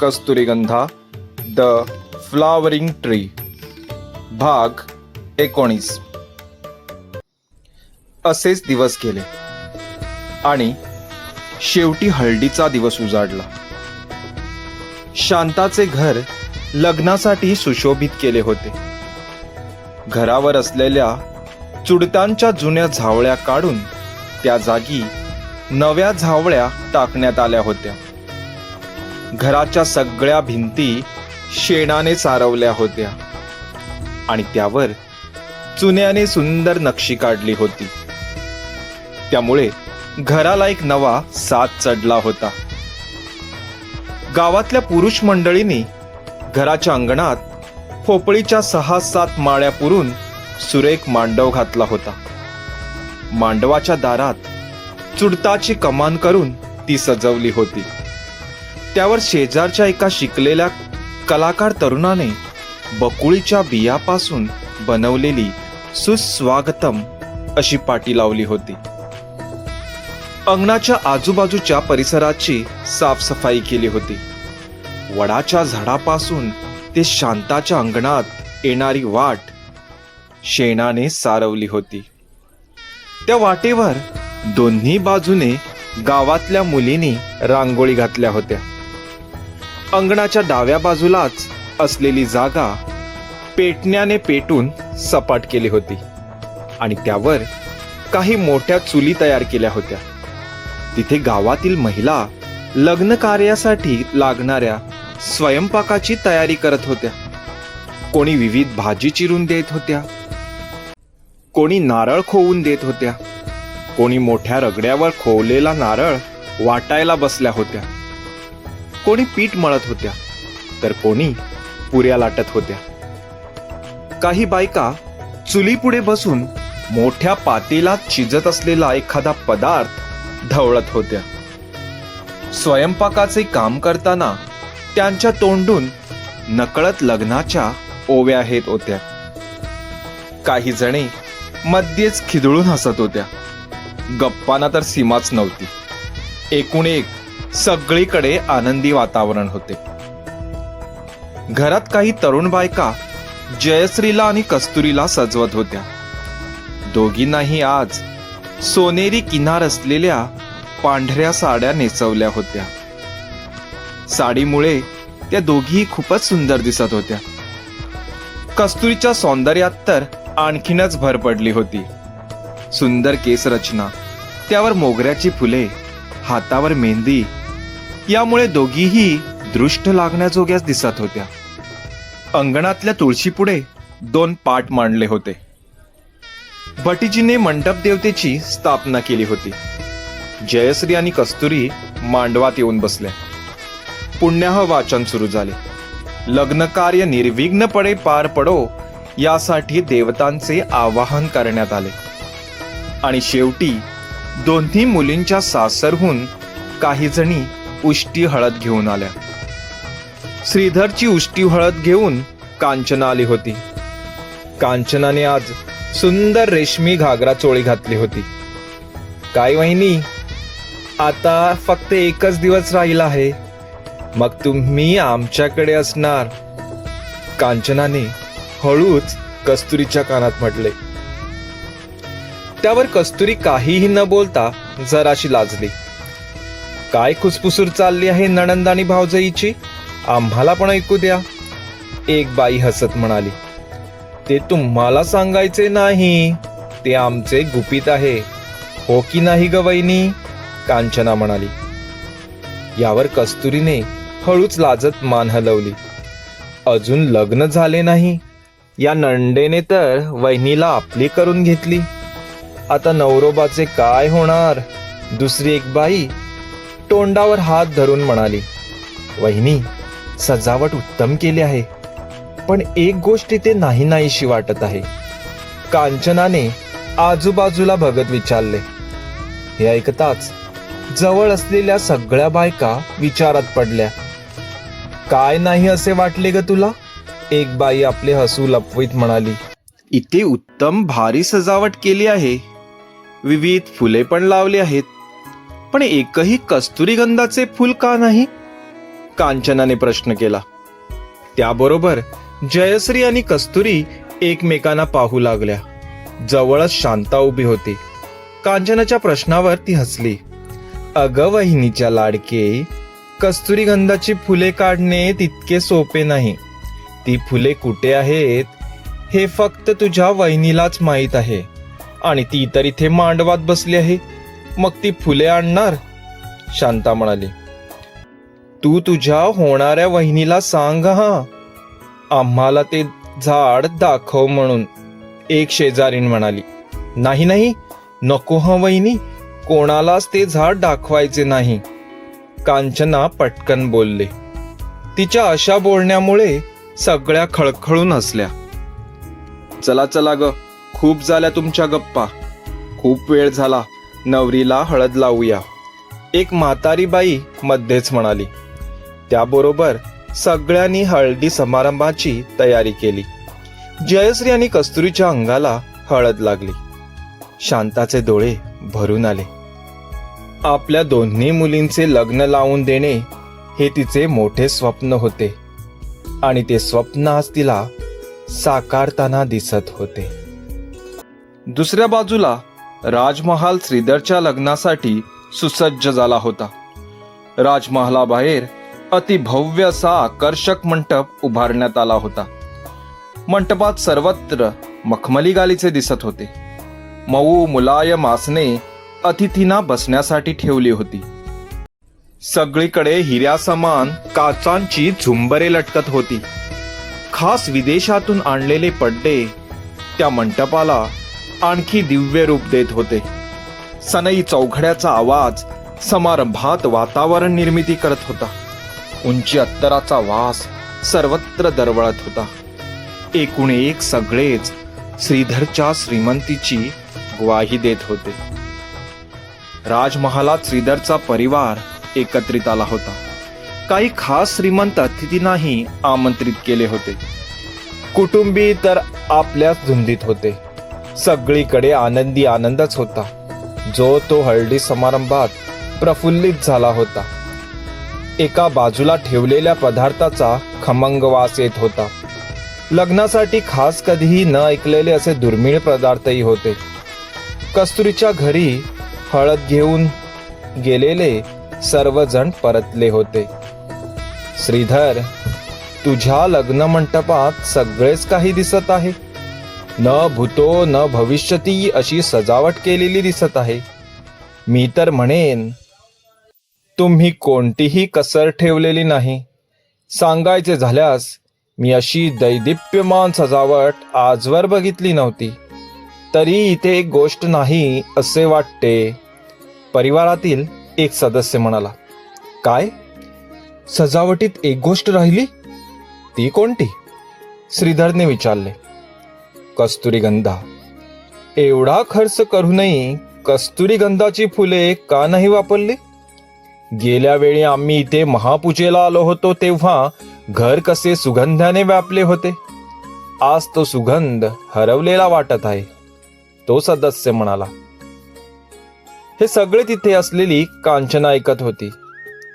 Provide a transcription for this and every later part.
कस्तुरीगंधा the flowering tree भाग एकोणीस. असेच दिवस गेले आणि शेवटी हळदीचा दिवस उजाडला. शांताचे घर लग्नासाठी सुशोभित केले होते. घरावर असलेल्या चुडतांच्या जुन्या झावळ्या काढून त्या जागी नव्या झावळ्या टाकण्यात आल्या होत्या. घराच्या सगळ्या भिंती शेणाने सारवल्या होत्या. आणि त्यावर चुन्याने सुंदर नक्षी काढली होती. त्यामुळे घराला एक नवा साथ चढला होता. गावातल्या पुरुष मंडळींनी घराच्या अंगणात पोपळीच्या सहा सात माळ्या पुरून सुरेख मांडव घातला होता. मांडवाच्या दारात चुडताची कमान करून ती सजवली होती. त्यावर शेजारच्या एका शिकलेल्या कलाकार तरुणाने बकुळीच्या बियापासून बनवलेली सुस्वागतम अशी पाटी लावली होती. अंगणाच्या आजूबाजूच्या परिसराची साफसफाई केली होती. वडाच्या झाडापासून ते शांताच्या अंगणात येणारी वाट शेणाने सारवली होती. त्या वाटेवर दोन्ही बाजूने गावातल्या मुलींनी रांगोळी घातल्या होत्या. अंगणाच्या डाव्या बाजूलाच असलेली जागा पेटण्याने पेटून सपाट केली होती. आणि त्यावर काही मोठ्या चुली तयार केल्या होत्या. तिथे गावातील महिला लग्न कार्यासाठी लागणाऱ्या स्वयंपाकाची तयारी करत होत्या. कोणी विविध भाजी चिरून देत होत्या. कोणी नारळ खोवून देत होत्या. कोणी मोठ्या रगड्यावर खोवलेला नारळ वाटायला बसल्या होत्या. कोणी पीठ मळत होत्या तर कोणी पुऱ्या लाटत होत्या. काही बायका चुलीपुढे बसून मोठ्या पातेलात शिजत असलेला एखादा पदार्थ ढवळत होत्या. स्वयंपाकाचे काम करताना त्यांच्या तोंडून नकळत लग्नाच्या ओव्या येत होत्या. काही जणे मध्येच खिदळून हसत होत्या. गप्पांना तर सीमाच नव्हती. एकूण एक सगळीकडे आनंदी वातावरण होते. घरात काही तरुण बायका जयश्रीला आणि कस्तुरीला सजवत होत्या. दोघींनाही आज सोनेरी किनार असलेल्या पांढऱ्या साड्या नेसवल्या होत्या. साडीमुळे त्या दोघीही खूपच सुंदर दिसत होत्या. कस्तुरीच्या सौंदर्यात तर आणखीनच भर पडली होती. सुंदर केसरचना त्यावर मोगऱ्याची फुले हातावर मेहंदी यामुळे दोघीही दृष्ट लागण्याजोग्याच दिसत होत्या. अंगणातल्या तुळशीपुढे दोन पाट मांडले होते. भटीजीने मंडप देवतेची स्थापना केली होती. जयश्री आणि कस्तुरी मांडवात येऊन बसल्या. पुण्याह वाचन सुरू झाले. लग्न कार्य निर्विघ्नपणे पार पडो यासाठी देवतांचे आवाहन करण्यात आले. आणि शेवटी दोन्ही मुलींच्या सासरहून काही जणी उष्टी हळद घेऊन आल्या. श्रीधरची उष्टी हळद घेऊन कांचना आली होती. कांचनाने आज सुंदर रेशमी घागरा चोळी घातली होती. काय वहिनी आता फक्त एकच दिवस राहिला आहे. मग तुम्ही आमच्याकडे असणार. कांचनाने हळूच कस्तुरीच्या कानात म्हटले. त्यावर कस्तुरी काहीही न बोलता जराशी लाजली. काय कुसपुसूर चालली आहे नणंदानी आणि भावजईची आम्हाला पण ऐकू द्या. एक बाई हसत म्हणाली ते तुम्हाला सांगायचे नाही. ते आमचे गुपित आहे. हो की नाही ग वहिनी? कांचना म्हणाली. यावर कस्तुरीने हळूच लाजत मान हलवली. अजून लग्न झाले नाही. या नंडेने तर वहिनीला आपली करून घेतली. आता नवरोबाचे काय होणार? दुसरी एक बाई तोंडावर हात धरून म्हणाली वहिनी सजावट उत्तम केली आहे पण एक गोष्ट इथे नाही नाहीशी वाटत आहे. कांचनाने आजूबाजूला बघत विचारले. हे ऐकताच जवळ असलेल्या सगळ्या बायका विचारात पडल्या. काय नाही असे वाटले ग तुला? एक बाई आपले हसू लपवीत म्हणाली. इथे उत्तम भारी सजावट केली आहे. विविध फुले पण लावली आहेत. पण एकही कस्तुरी गंधाचे फुल का नाही? कांचनाने प्रश्न केला. त्याबरोबर जयश्री आणि कस्तुरी एकमेकांना पाहू लागल्या. जवळच शांता उभी होती. कांचनाच्या प्रश्नावर ती हसली. अग वहिनीच्या लाडके कस्तुरी गंधाची फुले काढणे तितके सोपे नाही. ती फुले कुठे आहेत? हे फक्त तुझ्या वहिनीलाच माहीत आहे. आणि ती तर इथे मांडवात बसली आहे. मग ती फुले आणणार? शांता म्हणाली. तू तुझ्या होणाऱ्या वहिनीला सांग हा. आम्हाला ते झाड दाखव म्हणून एक शेजारीण म्हणाली. नाही नाही नको हा वहिनी कोणालाच ते झाड दाखवायचे नाही. कांचना पटकन बोलले. तिच्या अशा बोलण्यामुळे सगळ्या खळखळून हसल्या. चला चला ग खूप झाल्या तुमच्या गप्पा. खूप वेळ झाला. नवरीला हळद लावूया. एक म्हातारी बाई मध्येच म्हणाली. त्याबरोबर सगळ्यांनी हळदी समारंभाची तयारी केली. जयश्री आणि कस्तुरीच्या अंगाला हळद लागली. शांताचे डोळे भरून आले. आपल्या दोन्ही मुलींचे लग्न लावून देणे हे तिचे मोठे स्वप्न होते. आणि ते स्वप्न आज तिला साकारताना दिसत होते. दुसऱ्या बाजूला राजमहाल श्रीधरच्या लग्नासाठी सुसज्ज झाला होता. राजमहालाबाहेर अतिभव्य असा आकर्षक मंडप उभारण्यात आला होता. मंडपात सर्वत्र मखमली गालीचे दिसत होते. मऊ मुलायम आसने अतिथींना बसण्यासाठी ठेवली होती. सगळीकडे हिऱ्या समान काचांची झुंबरे लटकत होती. खास विदेशातून आणलेले पड्डे त्या मंडपाला आणखी दिव्य रूप देत होते. सनई चौघड्याचा आवाज समारंभात वातावरण निर्मिती करत होता. उंची अत्तराचा वास सर्वत्र दरवळत होता. एकूण एक सगळेच श्रीधरच्या श्रीमंतीची ग्वाही देत होते. राजमहालात श्रीधरचा परिवार एकत्रित आला होता. काही खास श्रीमंत अतिथींनाही आमंत्रित केले होते. कुटुंबी तर आपल्याच धुंदीत होते. सगळीकडे आनंदी आनंदच होता. जो तो हळदी समारंभात प्रफुल्लित झाला होता. एका बाजूला ठेवलेल्या पदार्थाचा खमंग वास येत होता. लग्नासाठी खास कधीही न ऐकलेले असे दुर्मिळ पदार्थही होते. कस्तुरीच्या घरी हळद घेऊन गेलेले सर्वजण परतले होते. श्रीधर तुझ्या लग्न मंडपात सगळेच काही दिसत आहे. न भूतो न भविष्यती अशी सजावट केलेली दिसत आहे. मी तर म्हणेन तुम्ही कोणतीही कसर ठेवलेली नाही. सांगायचे झाल्यास मी अशी दैदिप्यमान सजावट आजवर बघितली नव्हती. तरी इथे एक गोष्ट नाही असे वाटते. परिवारातील एक सदस्य म्हणाला काय? सजावटीत एक गोष्ट राहिली? ती कोणती? श्रीधरने विचारले कस्तुरीगंधा. एवढा खर्च करूनही कस्तुरीगंधाची फुले का नाही वापरली? गेल्या वेळी आम्ही इथे महापूजेला आलो होतो तेव्हा घर कसे सुगंधाने व्यापले होते. आज तो सुगंध हरवलेला वाटत आहे तो सदस्य म्हणाला. हे सगळे तिथे असलेली कांचना ऐकत होती.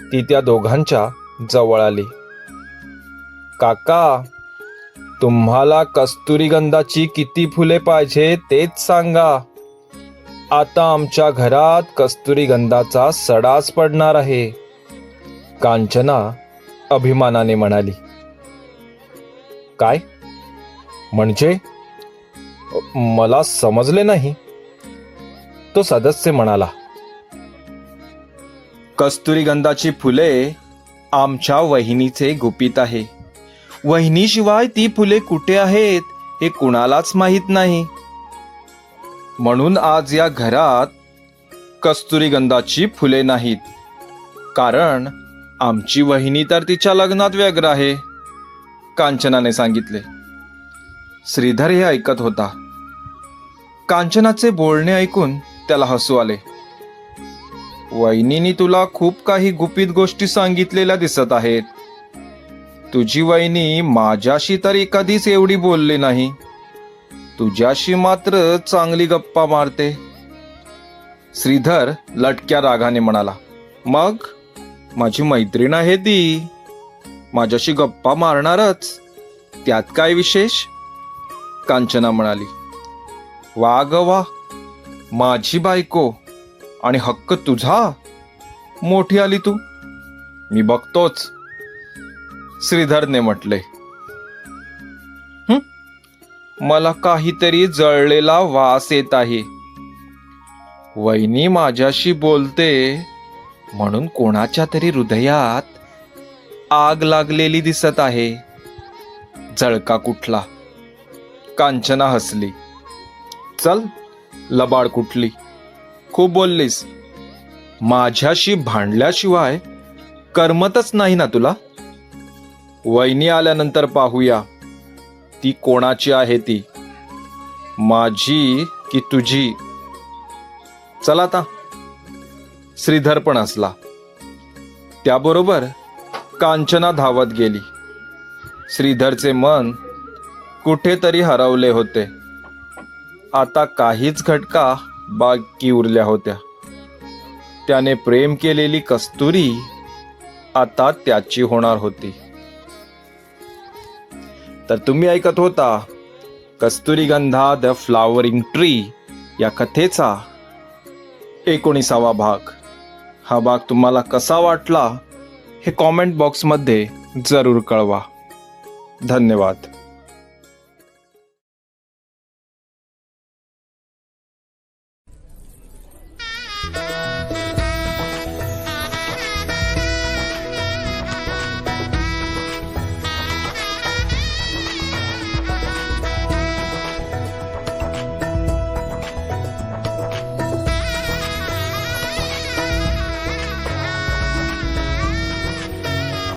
ती त्या दोघांच्या जवळ आली. काका तुम्हाला कस्तुरीगंधाची किती फुले पाहिजे तेच सांगा. आता आमच्या घरात कस्तुरीगंधाचा सडाच पडणार आहे. कांचना अभिमानाने म्हणाली. काय? म्हणजे? मला समजले नाही. तो सदस्य म्हणाला. कस्तुरीगंधाची फुले आमच्या वहिनीचे गुपित आहे. वहिनीशिवाय ती फुले कुठे आहेत हे कुणालाच माहीत नाही. म्हणून आज या घरात कस्तुरीगंधाची फुले नाहीत. कारण आमची वहिनी तर तिच्या लग्नात व्यग्र आहे कांचनाने सांगितले. श्रीधर हे ऐकत होता. कांचनाचे बोलणे ऐकून त्याला हसू आले. वहिनीनी तुला खूप काही गुपित गोष्टी सांगितलेल्या दिसत आहेत. तुझी वहिनी माझ्याशी तरी कधीच एवढी बोलली नाही. तुझ्याशी मात्र चांगली गप्पा मारते. श्रीधर लटक्या रागाने म्हणाला मग? माझी मैत्रीण आहे ती. माझ्याशी गप्पा मारणारच. त्यात काय विशेष? कांचना म्हणाली वा ग वा. माझी बायको आणि हक्क तुझा. मोठी आली तू. मी बघतोच. श्रीधरने म्हटले मला काहीतरी जळलेला वास येत आहे. वहिनी माझ्याशी बोलते म्हणून कोणाच्या तरी हृदयात आग लागलेली दिसत आहे. जळका कुठला? कांचना हसली. चल लबाड कुठली? खूप बोललीस. माझ्याशी भांडल्याशिवाय करमतच नाही ना तुला? वहिनी आल्यानंतर पाहूया. ती कोणाची आहे ती? माझी की तुझी? चला आता. श्रीधर पण असला. त्याबरोबर कांचना धावत गेली. श्रीधरचे मन कुठेतरी हरवले होते. आता काहीच घटका बाकी उरल्या होत्या. त्याने प्रेम केलेली कस्तुरी आता त्याची होणार होती. तर तुम्ही ऐकत होता कस्तुरीगंधा द फ्लावरिंग ट्री या कथेचा एकोणीसावा भाग. हा भाग तुम्हाला कसा वाटला हे कॉमेंट बॉक्समध्ये जरूर कळवा. धन्यवाद.